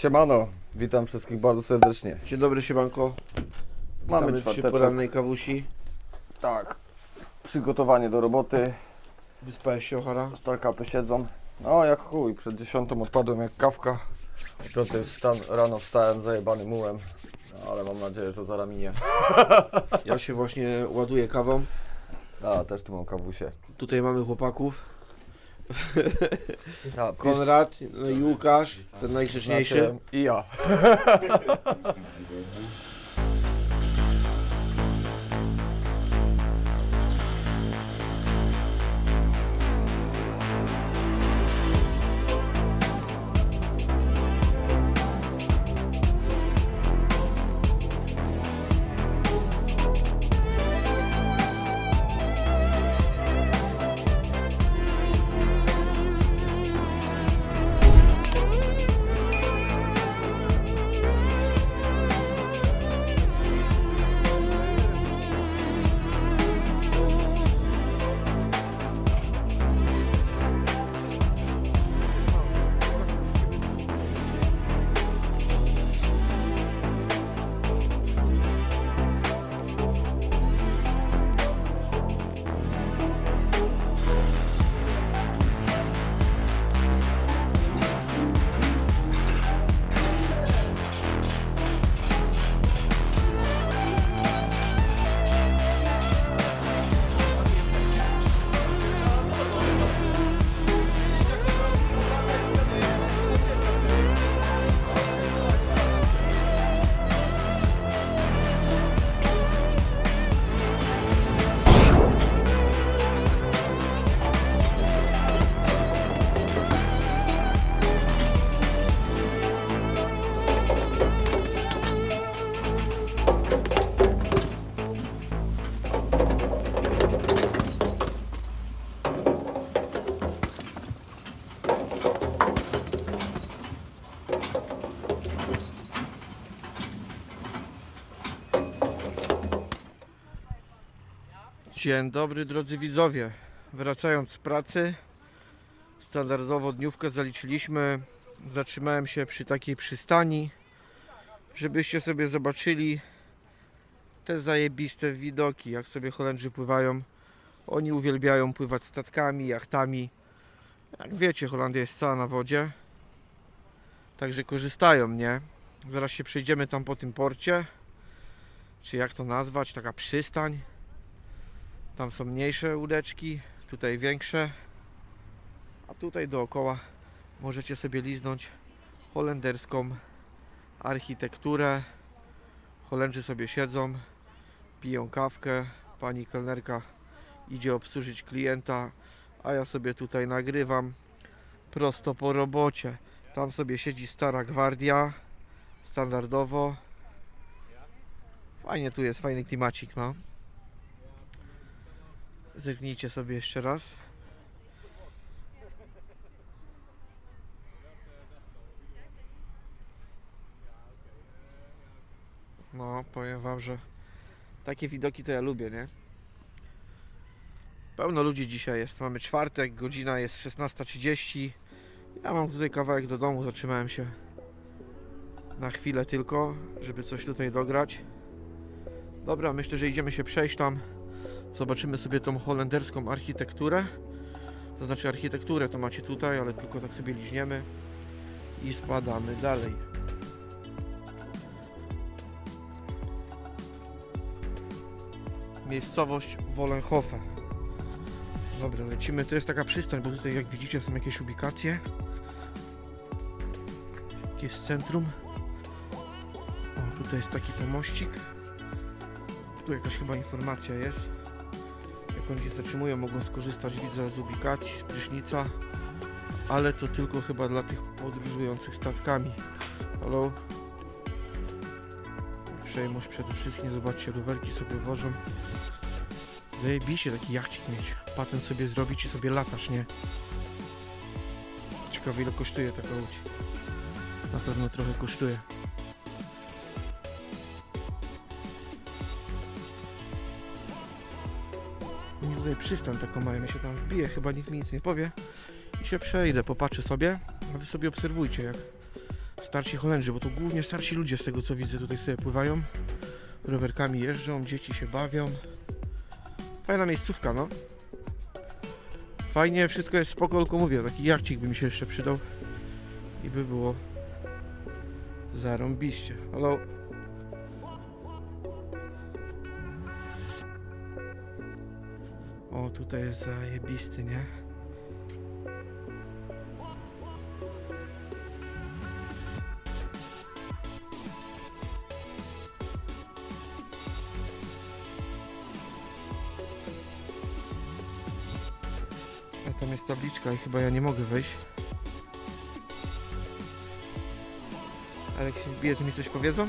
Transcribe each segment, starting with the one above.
Siemano, witam wszystkich bardzo serdecznie. Dzień dobry, siemanko. Mamy Witamy przy czwarteczek. porannej kawusi. Tak, przygotowanie do roboty, Wyspałeś się, Ochara? starkapy siedzą. No jak chuj, przed dziesiątą odpadłem jak kawka. O piątej wstan, rano wstałem zajebany mułem. No, ale mam nadzieję, że to zaraz minie. Ja się właśnie ładuję kawą. A, też tu mam kawusie. Tutaj mamy chłopaków. Pisz- Konrad, no i Łukasz, ten najgrzeczniejszy. I ja. Dzień dobry, drodzy widzowie. Wracając z pracy, standardowo dniówkę zaliczyliśmy. Zatrzymałem się przy takiej przystani, żebyście sobie zobaczyli te zajebiste widoki, jak sobie Holendrzy pływają. Oni uwielbiają pływać statkami, jachtami. Jak wiecie, Holandia jest cała na wodzie. Także korzystają, nie? Zaraz się przejdziemy tam po tym porcie. Czy jak to nazwać? Taka przystań. Tam są mniejsze łódeczki, tutaj większe. A tutaj dookoła możecie sobie liznąć holenderską architekturę. Holendrzy sobie siedzą, piją kawkę. Pani kelnerka idzie obsłużyć klienta, a ja sobie tutaj nagrywam prosto po robocie. Tam sobie siedzi stara gwardia, standardowo. Fajnie tu jest, fajny klimacik, no. Zerknijcie sobie jeszcze raz. No, powiem wam, że takie widoki to ja lubię, nie? Pełno ludzi dzisiaj jest. Mamy czwartek, godzina jest 16.30. Ja mam tutaj kawałek do domu, zatrzymałem się na chwilę tylko, żeby coś tutaj dograć. Dobra, myślę, że idziemy się przejść tam. Zobaczymy sobie tą holenderską architekturę. To znaczy architekturę to macie tutaj, ale tylko tak sobie liźniemy i spadamy dalej. Miejscowość Wollenhofen. Dobra, lecimy. To jest taka przystań, bo tutaj jak widzicie są jakieś ubikacje. Jest centrum. O, tutaj jest taki pomościk. Tu jakaś chyba informacja jest. Oni się zatrzymują, mogą skorzystać, widzę, z ubikacji, z prysznica. Ale to tylko chyba dla tych podróżujących statkami. Halo? Przejmość przede wszystkim, zobaczcie, rowerki sobie wożą. Zajebiście taki jachcik mieć. Patent sobie zrobić i sobie latasz, nie? Ciekawe ile kosztuje taka łódź. Na pewno trochę kosztuje. Przystań taką mają, ja się tam wbiję, chyba nikt mi nic nie powie. I się przejdę, popatrzę sobie, a wy sobie obserwujcie jak starsi Holendrzy, bo to głównie starsi ludzie z tego co widzę tutaj sobie pływają. Rowerkami jeżdżą, dzieci się bawią. Fajna miejscówka, no. Fajnie, wszystko jest spoko, tylko mówię, taki jachcik by mi się jeszcze przydał. I by było zarąbiście. Hello. O, tutaj jest zajebisty, nie? A tam jest tabliczka i chyba ja nie mogę wejść. Ale jak się wbije, to mi coś powiedzą?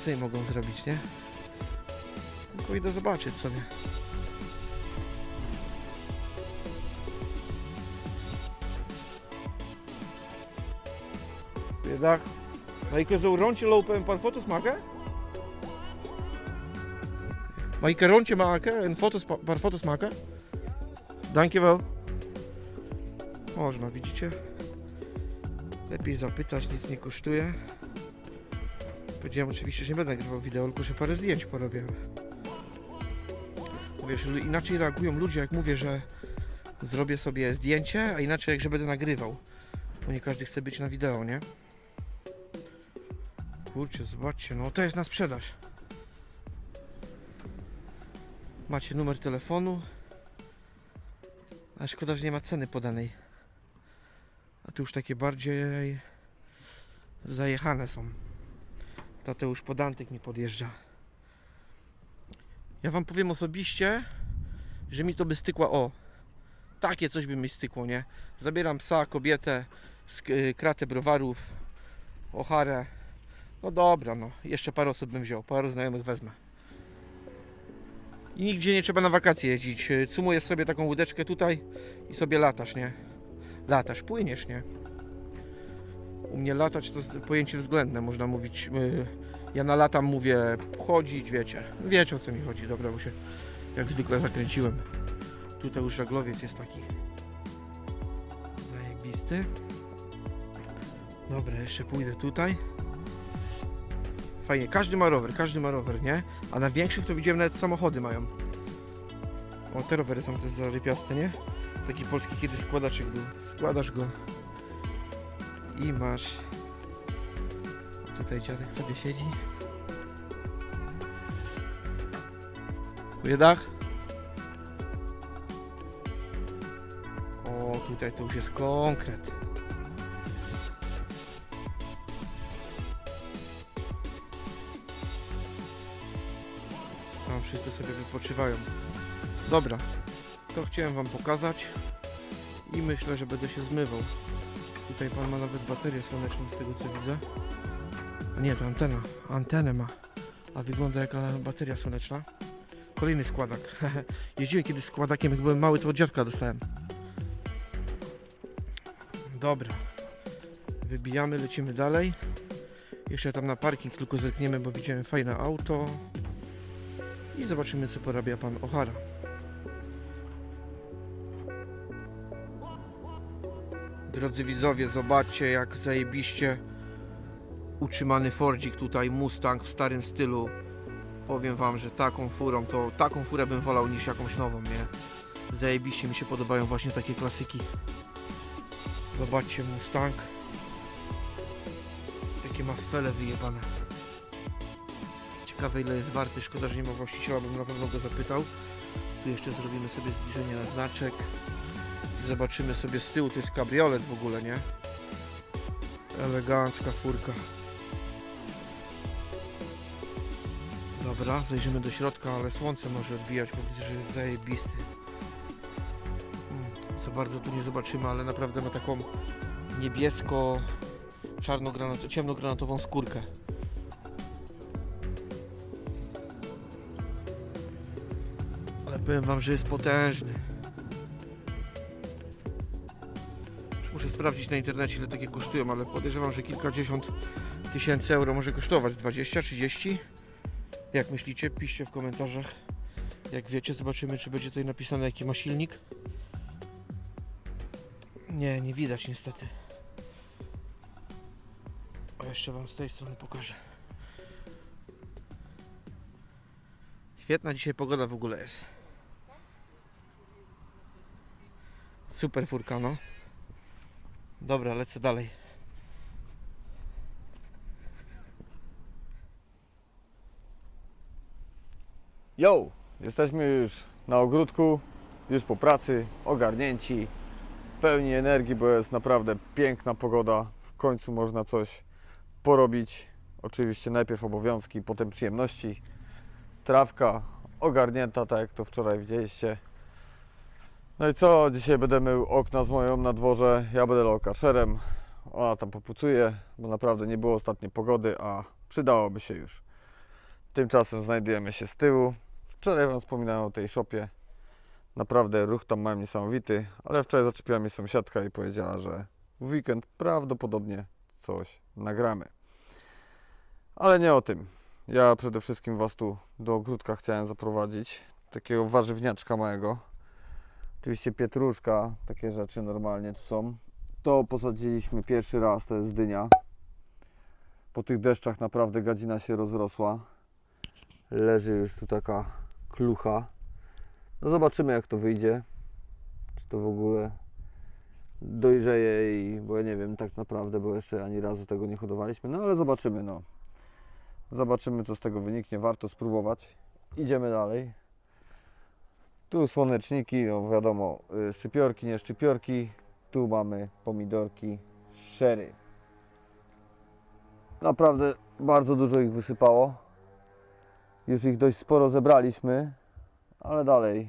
Co im mogą zrobić, nie? Tylko idę zobaczyć sobie. Goeiedag. Maar je kunt zo een rondje lopen en een paar foto's maken? Kan een rondje maken en foto's, een paar foto's maken? Dankjewel. Można, widzicie? Lepiej zapytać, nic nie kosztuje. Powiedziałem oczywiście, że nie będę nagrywał wideo, tylko że parę zdjęć porobię. Wiesz, lu- inaczej reagują ludzie, jak mówię, że zrobię sobie zdjęcie, a inaczej jak, że będę nagrywał. Bo nie każdy chce być na wideo, nie? Kurczę, zobaczcie, no to jest na sprzedaż. Macie numer telefonu. A szkoda, że nie ma ceny podanej. A tu już takie bardziej zajechane są. Tateusz Podantyk mi podjeżdża. Ja wam powiem osobiście, że mi to by stykła o. Takie coś by mi stykło, nie? Zabieram psa, kobietę, kratę browarów, ocharę. No dobra, no. Jeszcze parę osób bym wziął, paru znajomych wezmę. I nigdzie nie trzeba na wakacje jeździć. Cumujesz sobie taką łódeczkę tutaj i sobie latasz, nie? Latasz, płyniesz, nie? U mnie latać to pojęcie względne, można mówić. y, Ja na latam mówię chodzić, wiecie. Wiecie o co mi chodzi, dobra, bo się jak zwykle zakręciłem. Tutaj już żaglowiec jest taki zajebisty. Dobra, jeszcze pójdę tutaj. Fajnie, każdy ma rower, każdy ma rower, nie? A na większych to widziałem nawet samochody mają. O, te rowery są też zarypiaste, nie? Taki polski kiedy składaczek był. Składasz go i masz. Tutaj dziadek sobie siedzi. Dach. O, tutaj to już jest konkret. Wszyscy sobie wypoczywają. Dobra, to chciałem Wam pokazać i myślę, że będę się zmywał. Tutaj Pan ma nawet baterię słoneczną z tego co widzę. Nie, to antena. Antenę ma. A wygląda jak e, bateria słoneczna. Kolejny składak. Jeździłem kiedyś składakiem, jak byłem mały, to od dziadka dostałem. Dobra. Wybijamy, lecimy dalej. Jeszcze tam na parking tylko zerkniemy, bo widziałem fajne auto. I zobaczymy, co porabia pan O'Hara. Drodzy widzowie, zobaczcie jak zajebiście utrzymany Fordzik tutaj, Mustang w starym stylu. Powiem wam, że taką furą, to taką furę bym wolał niż jakąś nową, nie? Zajebiście mi się podobają właśnie takie klasyki. Zobaczcie Mustang. Jakie ma fele wyjebane. Ciekawe ile jest warty, szkoda, że nie ma właściciela, bym na pewno go zapytał. Tu jeszcze zrobimy sobie zbliżenie na znaczek. Zobaczymy sobie z tyłu, to jest kabriolet w ogóle, nie? Elegancka furka. Dobra, zajrzymy do środka, ale słońce może odbijać, bo widzę, że jest zajebisty. Co bardzo tu nie zobaczymy, ale naprawdę ma taką niebiesko czarno-granatową, ciemno-granatową skórkę. Powiem wam, że jest potężny. Już muszę sprawdzić na internecie ile takie kosztują, ale podejrzewam, że kilkadziesiąt tysięcy euro może kosztować. 20, 30? Jak myślicie? Piszcie w komentarzach. Jak wiecie, zobaczymy czy będzie tutaj napisane jaki ma silnik. Nie, nie widać niestety. O, jeszcze Wam z tej strony pokażę. Świetna dzisiaj pogoda w ogóle jest. Super furka, no. Dobra, lecę dalej. Yo! Jesteśmy już na ogródku, już po pracy, ogarnięci, pełni energii, bo jest naprawdę piękna pogoda. W końcu można coś porobić. Oczywiście najpierw obowiązki, potem przyjemności. Trawka ogarnięta, tak jak to wczoraj widzieliście. No i co? Dzisiaj będę mył okna z moją na dworze. Ja będę lokaszerem. Ona tam popucuje, bo naprawdę nie było ostatniej pogody, a przydałoby się już. Tymczasem znajdujemy się z tyłu. Wczoraj Wam wspominałem o tej shopie. Naprawdę ruch tam mają niesamowity, ale wczoraj zaczepiła mnie sąsiadka i powiedziała, że w weekend prawdopodobnie coś nagramy. Ale nie o tym. Ja przede wszystkim Was tu do ogródka chciałem zaprowadzić. Takiego warzywniaczka małego. Oczywiście pietruszka, takie rzeczy normalnie tu są. To posadziliśmy pierwszy raz, to jest dynia. Po tych deszczach naprawdę gadzina się rozrosła. Leży już tu taka klucha. No zobaczymy jak to wyjdzie. Czy to w ogóle dojrzeje i bo ja nie wiem tak naprawdę, bo jeszcze ani razu tego nie hodowaliśmy. No ale zobaczymy no. Zobaczymy co z tego wyniknie. Warto spróbować. Idziemy dalej. Tu słoneczniki, no wiadomo, y, szczypiorki, nie szczypiorki. Tu mamy pomidorki sherry. Naprawdę bardzo dużo ich wysypało. Już ich dość sporo zebraliśmy, ale dalej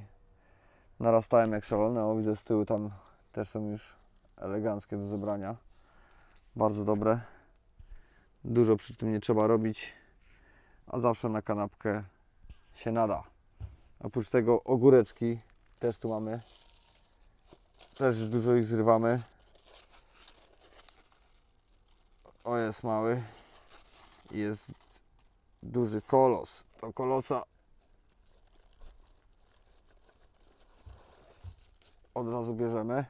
narastałem jak szalone. O, widzę z tyłu tam też są już eleganckie do zebrania. Bardzo dobre. Dużo przy tym nie trzeba robić, a zawsze na kanapkę się nada. Oprócz tego ogóreczki też tu mamy. Też dużo ich zrywamy. O, jest mały. Jest duży kolos. To kolosa od razu bierzemy.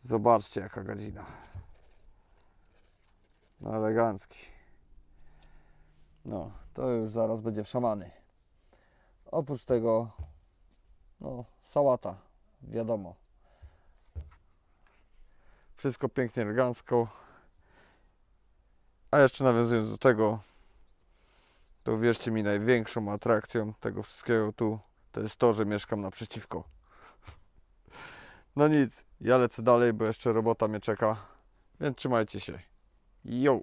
Zobaczcie jaka gadzina. No elegancki. No, to już zaraz będzie w szamany. Oprócz tego, no, sałata, wiadomo. Wszystko pięknie, elegancko. A jeszcze nawiązując do tego, to wierzcie mi, największą atrakcją tego wszystkiego tu to jest to, że mieszkam naprzeciwko. No nic, ja lecę dalej, bo jeszcze robota mnie czeka. Więc trzymajcie się. Yo!